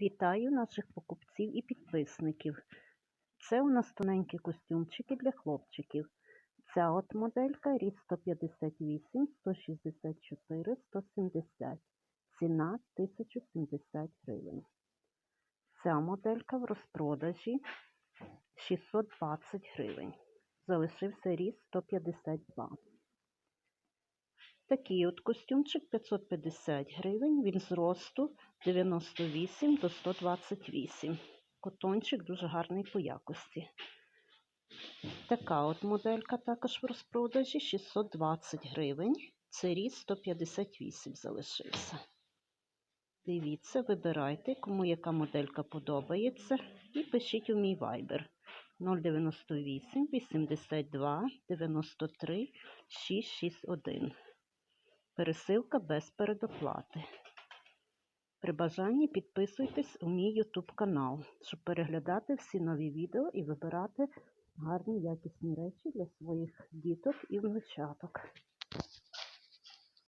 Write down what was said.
Вітаю наших покупців і підписників. Це у нас тоненькі костюмчики для хлопчиків. Ця от моделька ріст 158, 164, 170. Ціна 1070 гривень. Ця моделька в розпродажі 620 гривень. Залишився ріст 152. Такий от костюмчик 550 гривень, він зросту 98 до 128. Котончик дуже гарний по якості. Така от моделька також в розпродажі 620 гривень. Це ріст 158 залишився. Дивіться, вибирайте, кому яка моделька подобається, і пишіть у мій вайбер 098 82 93 661. Пересилка без передоплати. При бажанні підписуйтесь у мій YouTube канал, щоб переглядати всі нові відео і вибирати гарні якісні речі для своїх діток і внучаток.